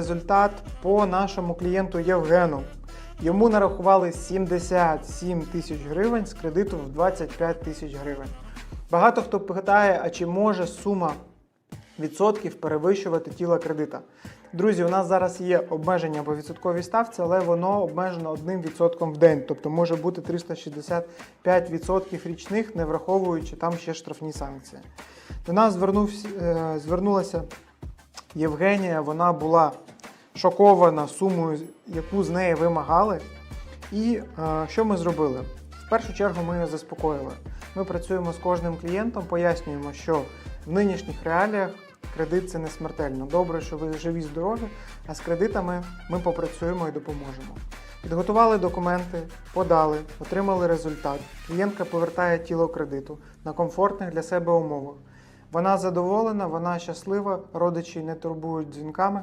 Результат по нашому клієнту Євгену. Йому нарахували 77 тисяч гривень з кредиту в 25 тисяч гривень. Багато хто питає, а чи може сума відсотків перевищувати тіло кредита. Друзі, у нас зараз є обмеження по відсотковій ставці, але воно обмежено 1% в день, тобто може бути 365% річних, не враховуючи там ще штрафні санкції. До нас звернувся, е, звернулася Євгенія, вона була шокована сумою, яку з неї вимагали. І е, що ми зробили? В першу чергу ми її заспокоїли. Ми працюємо з кожним клієнтом, пояснюємо, що в нинішніх реаліях кредит це не смертельно. Добре, що ви живі, здорові, а з кредитами ми попрацюємо і допоможемо. Підготували документи, подали, отримали результат. Клієнтка повертає тіло кредиту на комфортних для себе умовах. Вона задоволена, вона щаслива, родичі не турбують дзвінками.